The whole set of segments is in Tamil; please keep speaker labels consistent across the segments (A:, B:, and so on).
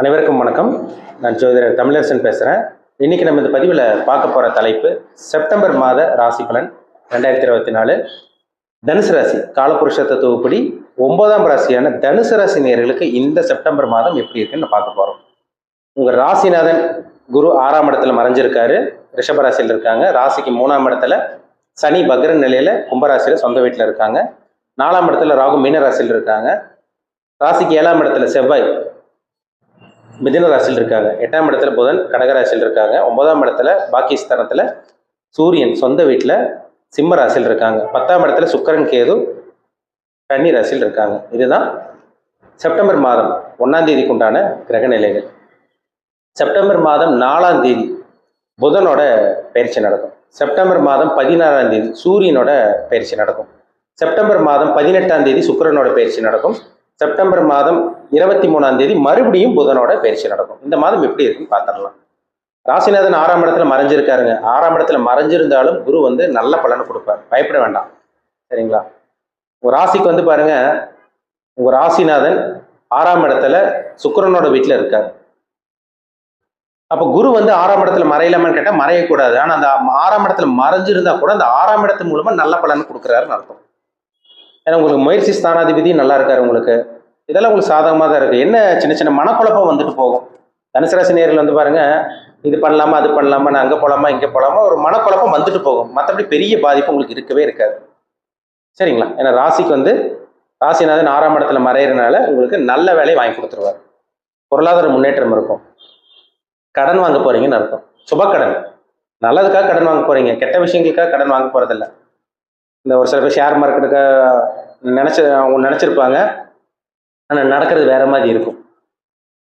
A: அனைவருக்கும் வணக்கம். நான் ஜோதிடர் தமிழரசன் பேசுகிறேன் இன்னைக்கு நம்ம இந்த பதிவில் பார்க்க போகிற தலைப்பு செப்டம்பர் மாத ராசி பலன் ரெண்டாயிரத்தி இருபத்தி நாலு. தனுசு ராசி காலபுருஷ தத்துவப்படி ஒன்பதாம் ராசியான தனுசு ராசி நேர்களுக்கு இந்த செப்டம்பர் மாதம் எப்படி இருக்குன்னு பார்க்க போகிறோம் உங்கள் ராசிநாதன் குரு ஆறாம் இடத்துல மறைஞ்சிருக்காரு. ரிஷப ராசியில் இருக்காங்க. ராசிக்கு மூணாம் இடத்துல சனி பக்ரன் நிலையில் கும்பராசியில் சொந்த வீட்டில் இருக்காங்க. நாலாம் இடத்துல ராகு மீனராசியில் இருக்காங்க. ராசிக்கு ஏழாம் இடத்துல செவ்வாய் மிதுன ராசியில் இருக்காங்க. எட்டாம் இடத்துல புதன் கடகராசியில் இருக்காங்க. ஒன்பதாம் இடத்துல பாகிஸ்தானத்தில் சூரியன் சொந்த வீட்டில் சிம்ம ராசியில் இருக்காங்க. பத்தாம் இடத்துல சுக்கரன் கேது கன்னி ராசியில் இருக்காங்க. இதுதான் செப்டம்பர் மாதம் ஒன்றாம் தேதிக்கு உண்டான கிரக நிலைகள். செப்டம்பர் மாதம் நாலாம் தேதி புதனோட பயிற்சி நடக்கும். செப்டம்பர் மாதம் பதினாறாம் தேதி சூரியனோட பயிற்சி நடக்கும். செப்டம்பர் மாதம் பதினெட்டாம் தேதி சுக்கரனோட பயிற்சி நடக்கும். செப்டம்பர் மாதம் இருபத்தி மூணாம் தேதி மறுபடியும் புதனோட பயிற்சி நடக்கும். இந்த மாதம் எப்படி இருக்குன்னு பார்த்துடலாம் ராசிநாதன் ஆறாம் இடத்துல மறைஞ்சிருக்காருங்க. ஆறாம் இடத்துல மறைஞ்சிருந்தாலும் குரு வந்து நல்ல பலனை கொடுப்பார். பயப்பட வேண்டாம். சரிங்களா? உங்க ராசிக்கு வந்து பாருங்க. உங்கள் ராசிநாதன் ஆறாம் இடத்துல சுக்கரனோட வீட்டில் இருக்கார். அப்போ குரு வந்து ஆறாம் இடத்துல மறையலாமான்னு கேட்டால் மறையக்கூடாது. ஆனால் அந்த ஆறாம் இடத்துல மறைஞ்சிருந்தா கூட அந்த ஆறாம் இடத்து மூலமாக நல்ல பலன் கொடுக்குறாருன்னு அர்த்தம். ஏன்னா உங்களுக்கு முயற்சி ஸ்தானாதிபதி நல்லா இருக்காரு உங்களுக்கு. இதெல்லாம் உங்களுக்கு சாதகமாக தான் இருக்குது என்ன சின்ன சின்ன மனக்குழப்பம் வந்துட்டு போகும். தனுசு ராசி நேரில் வந்து பாருங்க இது பண்ணலாமா அது பண்ணலாமா நான் அங்கே போகலாமா இங்கே போகலாமா ஒரு மனக்குழப்பம் வந்துட்டு போகும். மற்றபடி பெரிய பாதிப்பு உங்களுக்கு இருக்கவே இருக்காது. சரிங்களா? ஏன்னா ராசிக்கு வந்து ராசிநாதன் ஆறாம் இடத்துல மறையிறனால உங்களுக்கு நல்ல வேலையை வாங்கி கொடுத்துருவார். பொருளாதார முன்னேற்றம் இருக்கும். கடன் வாங்க போறீங்கன்னு அர்த்தம். சுபக்கடன். நல்லதுக்காக கடன் வாங்க போறீங்க. கெட்ட விஷயங்களுக்காக கடன் வாங்க போறதில்ல. இந்த ஒரு சில பேர் ஷேர் மார்க்கெட்டுக்கு நினச்ச அவங்க நினச்சிருப்பாங்க. ஆனால் நடக்கிறது வேற மாதிரி இருக்கும்.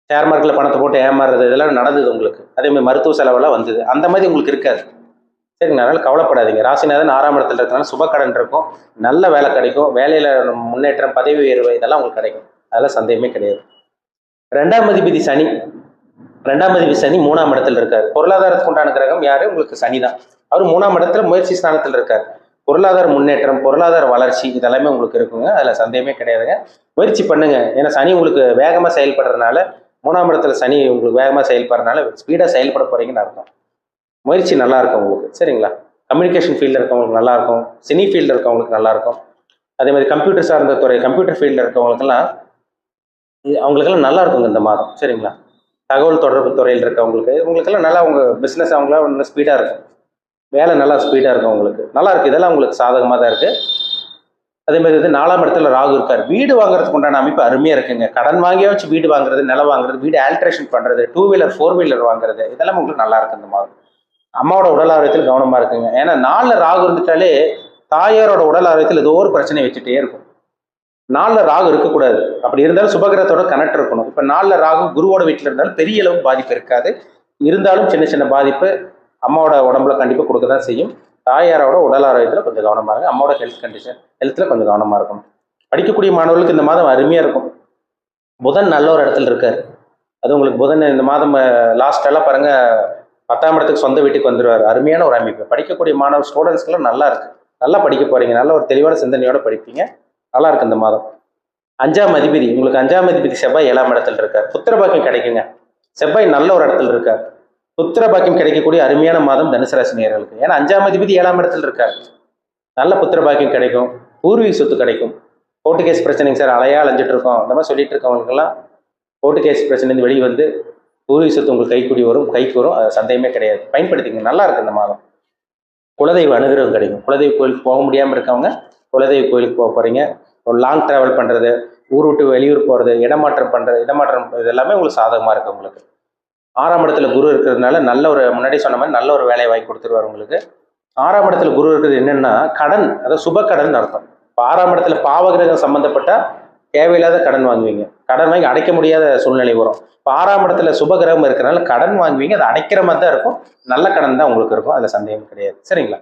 A: ஷேர் மார்க்கெட்டில் பணத்தை போட்டு ஏமாறுறது இதெல்லாம் நடந்தது உங்களுக்கு. அதேமாதிரி மருத்துவ செலவெல்லாம் வந்தது. அந்த மாதிரி உங்களுக்கு இருக்காது. சரிங்க அதனால் கவலைப்படாதீங்க. ராசிநாதன் ஆறாம் இடத்துல இருக்கனால சுபக்கடன் இருக்கும். நல்ல வேலை கிடைக்கும். வேலையில் முன்னேற்றம் பதவி உயர்வு இதெல்லாம் உங்களுக்கு கிடைக்கும். அதெல்லாம் சந்தேகமே கிடையாது. ரெண்டாம் அதிபதி சனி. ரெண்டாம் அதிபதி சனி மூணாம் இடத்துல இருக்கார். பொருளாதாரத்துக்கு உண்டான கிரகம் யாரு? உங்களுக்கு சனி தான் அவர் மூணாம் இடத்துல முயற்சி ஸ்தானத்தில் இருக்கார். பொருளாதார முன்னேற்றம் பொருளாதார வளர்ச்சி இதெல்லாமே உங்களுக்கு இருக்குங்க. அதில் சந்தேகமே கிடையாதுங்க. முயற்சி பண்ணுங்க. ஏன்னா சனி உங்களுக்கு வேகமாக செயல்படுறதுனால மூணாம் இடத்துல சனி உங்களுக்கு வேகமாக செயல்படுறதுனால ஸ்பீடாக செயல்பட போறீங்கன்னு அர்த்தம். முயற்சி நல்லா இருக்கும் உங்களுக்கு. சரிங்களா? கம்யூனிகேஷன் ஃபீல்டில் இருக்கவங்களுக்கு நல்லா இருக்கும். சினி ஃபீல்டில் இருக்கவங்களுக்கு நல்லா இருக்கும். அதே மாதிரி கம்ப்யூட்டர் சார்ந்த துறை கம்ப்யூட்டர் ஃபீல்டில் இருக்கவங்களுக்கெல்லாம் இது- அவங்களுக்கெல்லாம் நல்லா இருக்குங்க இந்த மாதம். சரிங்களா? தகவல் தொடர்பு துறையில் இருக்கவங்களுக்கு உங்களுக்கெல்லாம் நல்லா அவங்க பிஸ்னஸ் அவங்களாம் நல்லா ஸ்பீடாக இருக்கும். வேலை நல்லா ஸ்பீடாக இருக்கும் உங்களுக்கு. நல்லா இருக்குது இதெல்லாம் உங்களுக்கு சாதகமாக தான் இருக்குது அதே மாதிரி வந்து நாலாம் இடத்துல ராகு இருக்கார். வீடு வாங்குறதுக்கு உண்டான அமைப்பு அருமையாக இருக்குங்க. கடன் வாங்கியே வச்சு வீடு வாங்குறது நிலம் வாங்குறது வீடு ஆல்ட்ரேஷன் பண்ணுறது டூ வீலர் ஃபோர் வீலர் வாங்குறது இதெல்லாம் உங்களுக்கு நல்லா இருக்கு இந்த மாதிரி. அம்மாவோட உடல் ஆரோக்கியத்தில் கவனமாக இருக்குங்க. ஏன்னா நாலில் ராகு இருந்துட்டாலே தாயாரோட உடல் ஆரோக்கியத்தில் ஏதோ ஒரு பிரச்சனை வச்சுட்டே இருக்கும். நாலில் ராகு இருக்கக்கூடாது. அப்படி இருந்தாலும் சுபகிரகத்தோட கனெக்ட் இருக்கணும். இப்போ நாலில் ராகு குருவோட வீட்டில் இருந்தாலும் பெரிய அளவு பாதிப்பு இருக்காது. இருந்தாலும் சின்ன சின்ன பாதிப்பு அம்மாவோட உடம்புல கண்டிப்பாக கொடுக்க தான் செய்யும். தாயாரோட உடல் ஆரோக்கியத்தில் கொஞ்சம் கவனமாக இருக்கும் அம்மாவோட ஹெல்த் கண்டிஷன் ஹெல்த்தில் கொஞ்சம் கவனமாக இருக்கும் படிக்கக்கூடிய மாணவர்களுக்கு இந்த மாதம் அருமையாக இருக்கும். புதன் நல்ல ஒரு இடத்துல இருக்கார். அது உங்களுக்கு புதன் இந்த மாதம் லாஸ்டெல்லாம் பாருங்கள் பத்தாம் இடத்துக்கு சொந்த வீட்டுக்கு வந்துடுவார் அருமையான ஒரு அமைப்பு. படிக்கக்கூடிய மாணவ ஸ்டூடெண்ட்ஸ்க்கெல்லாம் நல்லா இருக்கு. நல்லா படிக்க போகிறீங்க நல்ல ஒரு தெளிவான சிந்தனையோடு படிப்பீங்க. நல்லா இருக்கு இந்த மாதம். அஞ்சாம் அதிபதி. உங்களுக்கு அஞ்சாம் அதிபதி செவ்வாய் ஏழாம் இடத்துல இருக்கார். புத்திர பாக்கியம் கிடைக்குங்க. செவ்வாய் நல்ல ஒரு இடத்துல இருக்கார். புத்திர பாக்கியம் கிடைக்கக்கூடிய அருமையான மாதம் தனுசு ராசி ஏன்னா அஞ்சாம் அதிபதி ஏழாம் இடத்துல இருக்கார். நல்ல புத்திர பாக்கியம் கிடைக்கும். பூர்வீக சொத்து கிடைக்கும். கோர்ட்டு கேஸ் பிரச்சனைங்க சார் அலையா அலைஞ்சிட்டு இருக்கோம் அந்த மாதிரி சொல்லிட்டு இருக்கவங்களுக்கெல்லாம் கோர்ட்டு கேஸ் பிரச்சனை வெளியே வந்து பூர்வீக சொத்து உங்களுக்கு கைக்குடி வரும் கைக்கு வரும். அது சந்தேகமே கிடையாது. பயன்படுத்திங்க நல்லா இருக்கு இந்த மாதம். குலதெய்வ அனுகிரகம் கிடைக்கும். குலதெய்வ கோயிலுக்கு போக முடியாமல் இருக்கவங்க குலதெய்வ கோயிலுக்கு போக போகிறீங்க ஒரு லாங் டிராவல் பண்ணுறது ஊர் விட்டு வெளியூர் போகிறது இடமாற்றம் பண்ணுறது இடமாற்றம் இது எல்லாமே உங்களுக்கு சாதகமாக இருக்குது உங்களுக்கு. ஆறாம் இடத்துல குரு இருக்கிறதுனால நல்ல ஒரு முன்னாடி சொன்ன மாதிரி நல்ல ஒரு வேலையை வாங்கி கொடுத்துருவார் உங்களுக்கு. ஆறாம் இடத்துல குரு இருக்கிறது என்னென்னா கடன். அதாவது சுப கடன் அர்த்தம். இப்போ ஆறாம் இடத்துல பாவகிரகம் சம்மந்தப்பட்ட தேவையில்லாத கடன் வாங்குவீங்க. கடன் வாங்கி அடைக்க முடியாத சூழ்நிலை வரும். இப்போ ஆறாம் இடத்துல சுப கிரகம் இருக்கிறனால கடன் வாங்குவீங்க. அதை அடைக்கிற மாதிரி தான் இருக்கும். நல்ல கடன் தான் உங்களுக்கு இருக்கும். அதில் சந்தேகம் கிடையாது. சரிங்களா?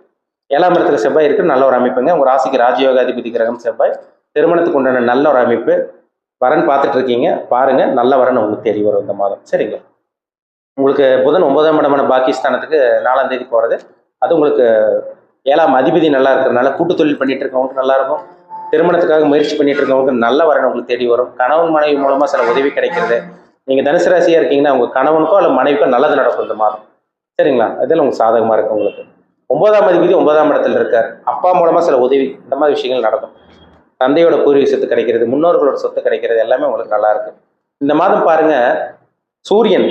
A: ஏழாம் இடத்துல செவ்வாய் இருக்கு. நல்ல ஒரு அமைப்புங்க. உங்கள் ராசிக்கு ராஜயோகாதிபதி கிரகம் செவ்வாய். திருமணத்துக்கு உண்டான நல்ல ஒரு அமைப்பு. வரன் பார்த்துட்டு இருக்கீங்க. பாருங்க. நல்ல வரன் உங்களுக்கு தேடி வரும் இந்த மாதம். சரிங்களா? உங்களுக்கு புதன் ஒன்பதாம் இடமான பாகிஸ்தானத்துக்கு நாலாம் தேதி போகிறது அது உங்களுக்கு ஏழாம் அதிபதி நல்லா இருக்கிறதுனால கூட்டு தொழில் பண்ணிட்டு இருக்கவங்களுக்கு நல்லா இருக்கும் திருமணத்துக்காக முயற்சி பண்ணிட்டு இருக்கவங்களுக்கு நல்ல வரணும் உங்களுக்கு தேடி வரும். கணவன் மனைவி மூலமாக சில உதவி கிடைக்கிறது. நீங்கள் தனுசு ராசியாக இருக்கீங்கன்னா உங்கள் கணவனுக்கோ அல்ல மனைவிக்கோ நல்லது நடக்கும் இந்த மாதம். சரிங்களா? இதெல்லாம் உங்களுக்கு சாதகமாக இருக்கும் உங்களுக்கு. ஒன்பதாம் அதிபதி ஒன்பதாம் இடத்துல இருக்கார். அப்பா மூலமாக சில உதவி இந்த மாதிரி விஷயங்கள் நடக்கும். தந்தையோட பூர்வீக சொத்து கிடைக்கிறது முன்னோர்களோட சொத்து கிடைக்கிறது எல்லாமே உங்களுக்கு நல்லா இருக்கு. இந்த மாதம் பாருங்க சூரியன்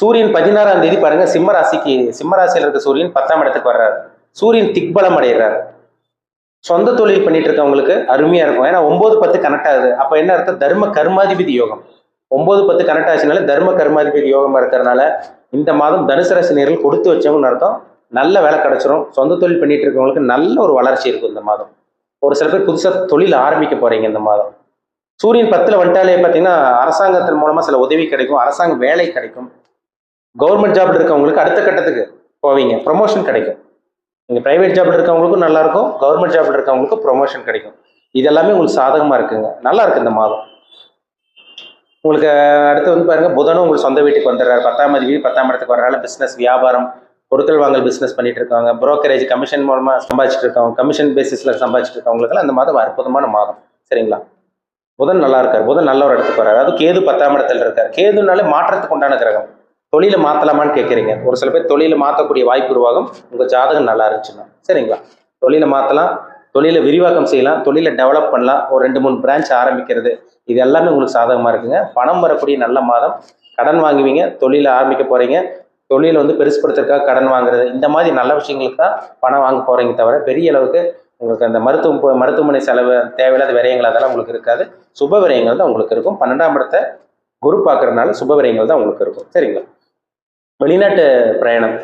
A: சூரியன் பதினாறாம் தேதி பாருங்க சிம்மராசிக்கு சிம்மராசியில் இருக்க சூரியன் பத்தாம் இடத்துக்கு வர்றாரு. சூரியன் திக்பலம் அடைகிறார் சொந்த தொழில் பண்ணிட்டு இருக்கவங்களுக்கு அருமையா இருக்கும். ஏன்னா ஒன்பது பத்து கனெக்ட் ஆகுது. அப்ப என்ன அர்த்தம்? தர்ம கர்மாதிபதி யோகம். ஒன்பது பத்து கனெக்ட் ஆச்சுனால தர்ம கர்மாதிபதி யோகமா இருக்கிறதுனால இந்த மாதம் தனுசு ராசி நேர்கள் கொடுத்து வச்சவங்கன்னு அர்த்தம் நல்ல வேலை கிடைச்சிரும். சொந்த தொழில் பண்ணிட்டு இருக்கவங்களுக்கு நல்ல ஒரு வளர்ச்சி இருக்கும் இந்த மாதம். ஒரு சில பேர் புதுசாக தொழில் ஆரம்பிக்க போறீங்க இந்த மாதம். சூரியன் பத்துல வந்துட்டாலே பார்த்தீங்கன்னா அரசாங்கத்தின் மூலமா சில உதவி கிடைக்கும். அரசாங்க வேலை கிடைக்கும். கவர்மெண்ட் ஜாப்ல இருக்கவங்களுக்கு அடுத்த கட்டத்துக்கு போவீங்க. ப்ரொமோஷன் கிடைக்கும். நீங்கள் ப்ரைவேட் ஜாப்ல இருக்கவங்களுக்கும் நல்லா இருக்கும். கவர்மெண்ட் ஜாப்ல இருக்கவங்களுக்கும் ப்ரொமோஷன் கிடைக்கும். இது எல்லாமே உங்களுக்கு சாதகமா இருக்குங்க. நல்லா இருக்கு இந்த மாதம். உங்களுக்கு அடுத்து வந்து பாருங்க புதனும் உங்களுக்கு சொந்த வீட்டுக்கு வந்துடுறாரு. பத்தாம் தேதி பத்தாம் இடத்துக்கு வரனால பிஸ்னஸ் வியாபாரம் கொடுக்கல் வாங்கல் பிஸ்னஸ் பண்ணிட்டு இருக்காங்க. ப்ரோக்கரேஜ் கமிஷன் மூலமா சம்பாதிச்சிட்டு இருக்கவங்க கமிஷன் பேசிஸ்ல சம்பாதிச்சுட்டு இருக்கவங்களுக்கெல்லாம் இந்த மாதம் அற்புதமான மாதம். சரிங்களா? புதன் நல்லா இருக்கார். புதன் நல்ல ஒரு இடத்துக்கு வர்றாரு. அதுவும் கேது பத்தாம் இடத்துல இருக்கார். கேதுனாலே மாற்றத்துக்கு உண்டான கிரகம். தொழிலை மாற்றலாமான்னு கேட்குறீங்க ஒரு சில பேர் தொழிலை மாற்றக்கூடிய வாய்ப்பு உருவாகும். உங்கள் ஜாதகம் நல்லா இருந்துச்சுன்னா. சரிங்களா? தொழிலை மாற்றலாம் தொழிலை விரிவாக்கம் செய்யலாம் தொழிலை டெவலப் பண்ணலாம். ஒரு ரெண்டு மூணு பிரான்ச் ஆரம்பிக்கிறது. இது எல்லாமே உங்களுக்கு சாதகமாக இருக்குங்க. பணம் வரக்கூடிய நல்ல மாதம். கடன் வாங்குவீங்க தொழிலை ஆரம்பிக்க போகிறீங்க தொழிலை வந்து பெருசுப்படுத்துறதுக்காக கடன் வாங்குறது. இந்த மாதிரி நல்ல விஷயங்களுக்கு தான் பணம் வாங்க போகிறீங்க தவிர பெரிய அளவுக்கு உங்களுக்கு அந்த மருத்துவ மருத்துவமனை செலவு தேவையில்லாத விரயங்கள் அதெல்லாம் உங்களுக்கு இருக்காது. சுப விரயங்கள் தான் உங்களுக்கு இருக்கும். பன்னெண்டாம் இடத்தை குரு பார்க்கறதுனால சுப விரயங்கள் தான் உங்களுக்கு இருக்கும். சரிங்களா? வெளிநாட்டு பிரயாணம்.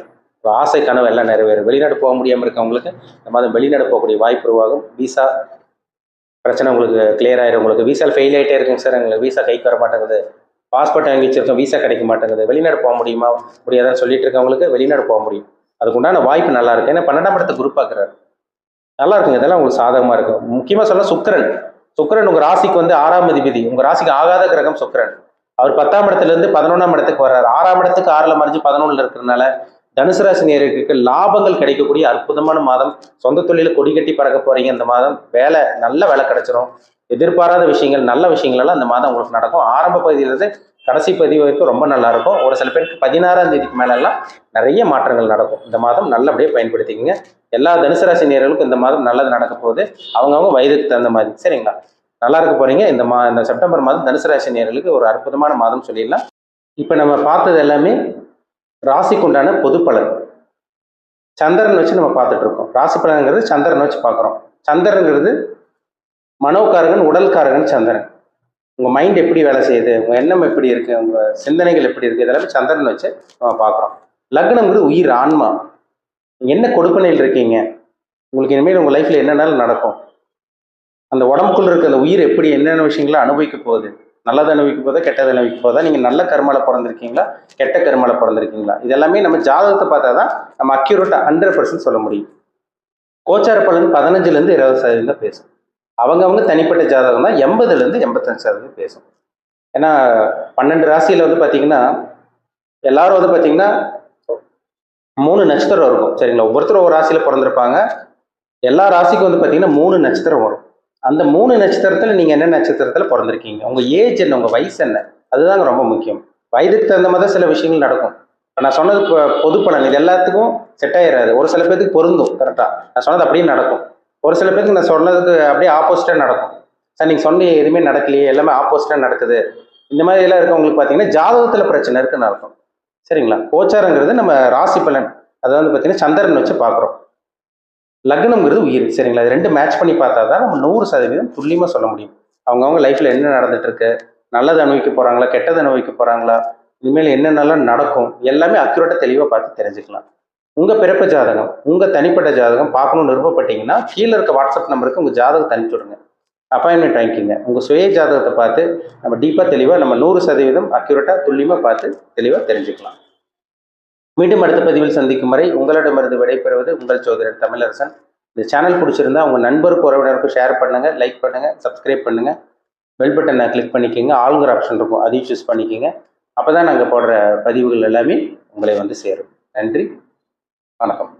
A: ஆசை கனவு எல்லாம் நிறைவேறும். வெளிநாடு போக முடியாமல் இருக்கவங்களுக்கு இந்த மாதம் வெளிநாடு போகக்கூடிய வாய்ப்பு உருவாகும். விசா பிரச்சனை உங்களுக்கு கிளியர் ஆயிரும். உங்களுக்கு விசா ஃபெயில் ஆகிட்டே இருக்குங்க சார் எங்களுக்கு விசா கைக்கு வர மாட்டேங்குது. பாஸ்போர்ட் வாங்கி வச்சிருக்கோம். விசா கிடைக்க மாட்டேங்குது. வெளிநாடு போக முடியுமா? முடியாதான்னு சொல்லிட்டு இருக்கவங்களுக்கு வெளிநாடு போக முடியும். அதுக்குண்டான வாய்ப்பு நல்லா இருக்கு. ஏன்னா பன்னெண்டாம் இடத்தை குரூப் பார்க்குறாரு. நல்லா இருக்குங்க. இதெல்லாம் உங்களுக்கு சாதகமாக இருக்கும். முக்கியமாக சொல்ல சுக்கரன். சுக்கரன் உங்கள் ராசிக்கு வந்து ஆறாம் அதிபதி. உங்கள் ராசிக்கு ஆகாத கிரகம் சுக்கரன். அவர் பத்தாம் இடத்துல இருந்து பதினொன்றாம் இடத்துக்கு வர்றாரு. ஆறாம் இடத்துக்கு ஆறுல மறைஞ்சு பதினொன்றுல இருக்கிறதுனால தனுசு ராசி நேர்களுக்கு லாபங்கள் கிடைக்கக்கூடிய அற்புதமான மாதம். சொந்த தொழில கொடி கட்டி பறக்க போறீங்க. இந்த மாதம் வேலை நல்ல வேலை கிடைச்சிரும். எதிர்பாராத விஷயங்கள் நல்ல விஷயங்கள் எல்லாம் மாதம் உங்களுக்கு நடக்கும். ஆரம்ப பகுதியிலிருந்து கடைசி பகுதி வரைக்கும் ரொம்ப நல்லா இருக்கும். ஒரு சில பேருக்கு பதினாறாம் தேதிக்கு மேலெல்லாம் நிறைய மாற்றங்கள் நடக்கும். இந்த மாதம் நல்லபடியாக பயன்படுத்திக்கங்க. எல்லா தனுசு ராசி நேர்களுக்கும் இந்த மாதம் நல்லது நடக்க போகுது. அவங்கவுங்க வயதுக்கு தகுந்த மாதிரி. சரிங்களா? நல்லா இருக்க போறீங்க. இந்த மா இந்த செப்டம்பர் மாதம் தனுசு ராசி நேர்களுக்கு ஒரு அற்புதமான மாதம் சொல்லிடலாம். இப்போ நம்ம பார்த்தது எல்லாமே ராசிக்கு உண்டான பொது பலன். சந்திரன் வச்சு நம்ம பார்த்துட்டு இருக்கோம். ராசி பலன்கிறது சந்திரன் வச்சு பார்க்குறோம். சந்திரங்கிறது மனோக்காரகன் உடல்காரகன் சந்திரன். உங்கள் மைண்ட் எப்படி வேலை செய்யுது? உங்கள் எண்ணம் எப்படி இருக்குது உங்கள் சிந்தனைகள் எப்படி இருக்குது இதெல்லாமே சந்திரன் வச்சு நம்ம பார்க்குறோம். லக்னம்ங்கிறது உயிர் ஆன்மா. என்ன கொடுப்பனையில் இருக்கீங்க? உங்களுக்கு இனிமேல் உங்கள் லைஃப்பில் என்னென்னாலும் நடக்கும்? அந்த உடம்புக்குள்ள இருக்க அந்த உயிர் எப்படி என்னென்ன விஷயங்களை அனுபவிக்க போகுது? நல்லது அனுபவிக்க போதா கெட்டதை அனுபவிக்க போதா நீங்கள் நல்ல கர்மால பிறந்திருக்கீங்களா? கெட்ட கர்மால பிறந்திருக்கீங்களா? இதெல்லாமே நம்ம ஜாதகத்தை பார்த்தா தான் நம்ம அக்யூரேட்டாக ஹண்ட்ரட் பர்சன்ட் சொல்ல முடியும். கோச்சார பலன் பதினஞ்சுலேருந்து இருபது சதவீதம் தான் பேசும். அவங்கவுங்க தனிப்பட்ட ஜாதகம் தான் எண்பதுலேருந்து எண்பத்தஞ்சு சதவீதம் பேசும். ஏன்னா பன்னெண்டு ராசியில் வந்து பார்த்தீங்கன்னா எல்லாரும் வந்து பார்த்தீங்கன்னா மூணு நட்சத்திரம் இருக்கும். சரிங்களா? ஒவ்வொருத்தரும் ஒரு ராசியில் பிறந்திருப்பாங்க. எல்லா ராசிக்கும் வந்து பார்த்தீங்கன்னா மூணு நட்சத்திரம் வரும். அந்த மூணு நட்சத்திரத்தில் நீங்கள் என்ன நட்சத்திரத்தில் பிறந்திருக்கீங்க? உங்கள் ஏஜ் என்ன? உங்கள் வயசு என்ன? அதுதாங்க ரொம்ப முக்கியம். வயதுக்கு தகுந்த மாதிரி தான் சில விஷயங்கள் நடக்கும். நான் சொன்னது இப்போ பொது பலன். இது எல்லாத்துக்கும் செட் ஆயிடாது ஒரு சில பேருக்கு பொருந்தும் கரெக்டாக நான் சொன்னது அப்படியே நடக்கும். ஒரு சில பேருக்கு நான் சொன்னதுக்கு அப்படியே ஆப்போசிட்டாக நடக்கும். சார் நீங்கள் சொன்ன எதுவுமே நடக்கலையே. எல்லாமே ஆப்போசிட்டாக நடக்குது. இந்த மாதிரி எல்லாம் இருக்கவங்களுக்கு பார்த்தீங்கன்னா ஜாதகத்தில் பிரச்சனை இருக்குன்னு அர்த்தம். சரிங்களா? கோச்சாரங்கிறது நம்ம ராசி பலன். அதை வந்து பார்த்தீங்கன்னா சந்திரன் வச்சு பார்க்குறோம் லக்னம்ங்கிறது உயிர் சரிங்களா? இது ரெண்டு மேட்ச் பண்ணி பார்த்தா தான் நம்ம நூறு சதவீதம் துல்லியமாக சொல்ல முடியும். அவங்கவுங்க லைஃப்பில் என்ன நடந்துட்டு இருக்கு நல்லது அனுபவிக்க போகிறாங்களா கெட்டது அனுபவிக்க போகிறாங்களா இனிமேல் என்னென்னலாம் நடக்கும் எல்லாமே அக்யூரேட்டாக தெளிவாக பார்த்து தெரிஞ்சுக்கலாம். உங்கள் பிறப்பு ஜாதகம் உங்கள் தனிப்பட்ட ஜாதகம் பார்க்கணும்னு விருப்பப்பட்டீங்கன்னா கீழே இருக்க வாட்ஸ்அப் நம்பருக்கு உங்கள் ஜாதகத்தை அனுப்பிச்சி விடுங்க. அப்பாயின்மெண்ட் வாங்கிக்கிங்க. உங்கள் சுய ஜாதகத்தை பார்த்து நம்ம டீப்பாக தெளிவாக நம்ம நூறு சதவீதம் அக்யூரேட்டாக துல்லியமாக பார்த்து தெளிவாக தெரிஞ்சுக்கலாம். மீண்டும் அடுத்த பதிவில் சந்திக்கும் வரை உங்களிடமிருந்து விடைபெறுவது உங்கள் சோதரர் தமிழரசன். இந்த சேனல் பிடிச்சிருந்தா உங்கள் நண்பருக்கு உறவினருக்கும் ஷேர் பண்ணுங்கள் லைக் பண்ணுங்கள் சப்ஸ்கிரைப் பண்ணுங்கள் பெல் பட்டனை கிளிக் பண்ணிக்கோங்க. ஆளுங்கிற ஆப்ஷன் இருக்கும் அதையும் சூஸ் பண்ணிக்கோங்க. அப்போ தான் நாங்கள் போடுற பதிவுகள் எல்லாமே உங்களை வந்து சேரும். நன்றி வணக்கம்.